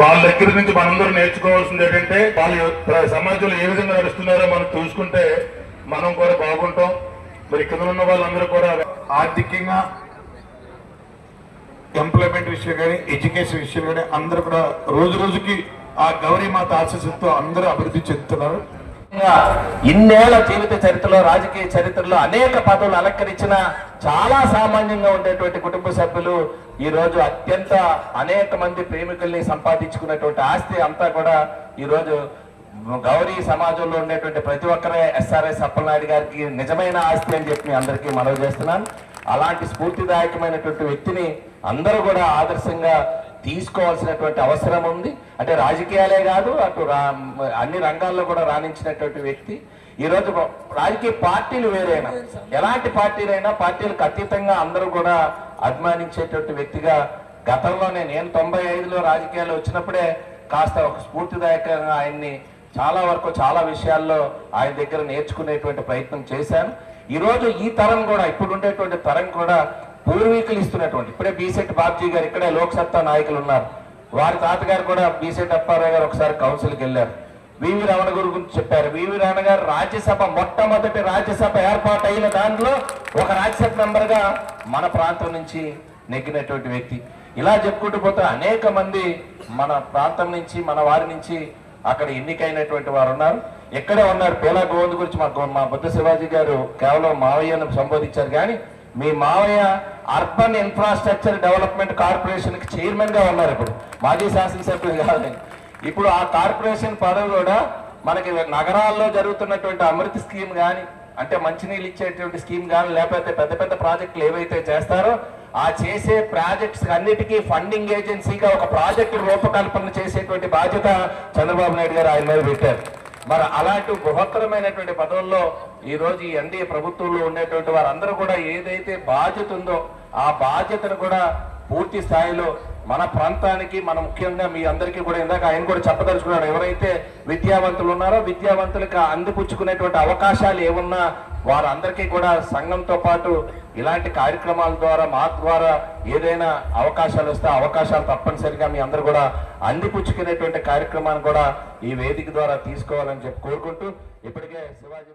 వాళ్ళ దగ్గర నుంచి మనందరూ నేర్చుకోవాల్సింది ఏంటంటే వాళ్ళు సమాజంలో ఏ విధంగా నడుస్తున్నారో మనం చూసుకుంటే మనం కూడా బాగుంటాం. మరి కింద ఉన్న వాళ్ళందరూ కూడా ఆర్థికంగా ఎంప్లాయ్మెంట్ విషయం కానీ ఎడ్యుకేషన్ విషయం కానీ అందరూ కూడా రోజు రోజుకి ఆ గౌరీ మాత ఆశీస్సులతో అందరూ అభివృద్ధి చెందుతున్నారు. ఇన్నేళ్ళ జీవిత చరిత్రలో రాజకీయ చరిత్రలో అనేక పదవులు అలంకరించిన చాలా సామాన్యంగా ఉండేటువంటి కుటుంబ సభ్యులు ఈ రోజు అత్యంత అనేక మంది ప్రేమికుల్ని సంపాదించుకున్నటువంటి ఆస్తి అంతా కూడా ఈ రోజు గౌరీ సమాజంలో ఉండేటువంటి ప్రతి ఒక్కరే ఎస్ఆర్ఎస్ అప్పలనాయుడు గారికి నిజమైన ఆస్తి అని చెప్పి అందరికీ మనవి చేస్తున్నాను. అలాంటి స్ఫూర్తిదాయకమైనటువంటి వ్యక్తిని అందరూ కూడా ఆదర్శంగా తీసుకోవాల్సినటువంటి అవసరం ఉంది. అంటే రాజకీయాలే కాదు అటు అన్ని రంగాల్లో కూడా రాణించినటువంటి వ్యక్తి. ఈ రోజు రాజకీయ పార్టీలు వేరైనా ఎలాంటి పార్టీలైనా పార్టీలకు అతీతంగా అందరూ కూడా అభిమానించేటువంటి వ్యక్తిగా గతంలోనే నేను తొంభై ఐదులో రాజకీయాలు వచ్చినప్పుడే కాస్త ఒక స్ఫూర్తిదాయకంగా ఆయన్ని చాలా వరకు చాలా విషయాల్లో ఆయన దగ్గర నేర్చుకునేటువంటి ప్రయత్నం చేశాను. ఈరోజు ఈ తరం కూడా ఇప్పుడు ఉండేటువంటి తరం కూడా పూర్వీకులు ఇస్తున్నటువంటి. ఇప్పుడే బీసెట్ బాబ్జీ గారు ఇక్కడే లోక్సత్తా నాయకులు ఉన్నారు. వారి తాతగారు కూడా బీసెట్ అప్పారావు గారు ఒకసారి కౌన్సిల్కి వెళ్ళారు. వివి రమణ గురు గురించి చెప్పారు. వివి రమణ గారు రాజ్యసభ మొట్టమొదటి రాజ్యసభ ఏర్పాటు అయిన దాంట్లో ఒక రాజ్యసభ మెంబర్గా మన ప్రాంతం నుంచి నెగ్గినటువంటి వ్యక్తి. ఇలా చెప్పుకుంటూ పోతే అనేక మంది మన ప్రాంతం నుంచి మన వారి నుంచి అక్కడ ఎన్నికైనటువంటి వారు ఉన్నారు. ఎక్కడే ఉన్నారు? పేలా గోవింద్ గురించి మా గో- మా బుద్ధ శివాజీ గారు కేవలం మావయ్యను సంబోధించారు. కానీ మీ మావయ్య అర్బన్ ఇన్ఫ్రాస్ట్రక్చర్ డెవలప్మెంట్ కార్పొరేషన్ చైర్మన్గా చైర్మన్గా ఉన్నారు ఇప్పుడు. మాజీ శాసనసభ్యులు కాదు ఇప్పుడు ఆ కార్పొరేషన్ పదవి కూడా మనకి నగరాల్లో జరుగుతున్నటువంటి అమృత్ స్కీమ్ కానీ అంటే మంచినీళ్ళు ఇచ్చేటువంటి స్కీమ్ కానీ లేకపోతే పెద్ద పెద్ద ప్రాజెక్టులు ఏవైతే చేస్తారో ఆ చేసే ప్రాజెక్ట్స్ అన్నిటికీ ఫండింగ్ ఏజెన్సీగా ఒక ప్రాజెక్టు రూపకల్పన చేసేటువంటి బాధ్యత చంద్రబాబు నాయుడు గారు ఆయన మీద పెట్టారు. మరి అలాంటి బృహత్తరమైనటువంటి పదవుల్లో ఈ రోజు ఈ ఎన్డీఏ ప్రభుత్వంలో ఉండేటువంటి వారందరూ కూడా ఏదైతే బాధ్యత ఉందో ఆ బాధ్యతను కూడా పూర్తి స్థాయిలో మన ప్రాంతానికి మన ముఖ్యంగా మీ అందరికీ కూడా ఇందాక ఆయన కూడా చెప్పదలుచుకున్నాడు. ఎవరైతే విద్యావంతులు ఉన్నారో విద్యావంతులకు అందిపుచ్చుకునేటువంటి అవకాశాలు ఏమున్నా వారందరికీ కూడా సంఘంతో పాటు ఇలాంటి కార్యక్రమాల ద్వారా మా ద్వారా ఏదైనా అవకాశాలు వస్తే అవకాశాలు తప్పనిసరిగా మీ అందరూ కూడా అందిపుచ్చుకునేటువంటి కార్యక్రమాన్ని కూడా ఈ వేదిక ద్వారా తీసుకోవాలని చెప్పి కోరుకుంటూ ఇప్పటికే శివాజీ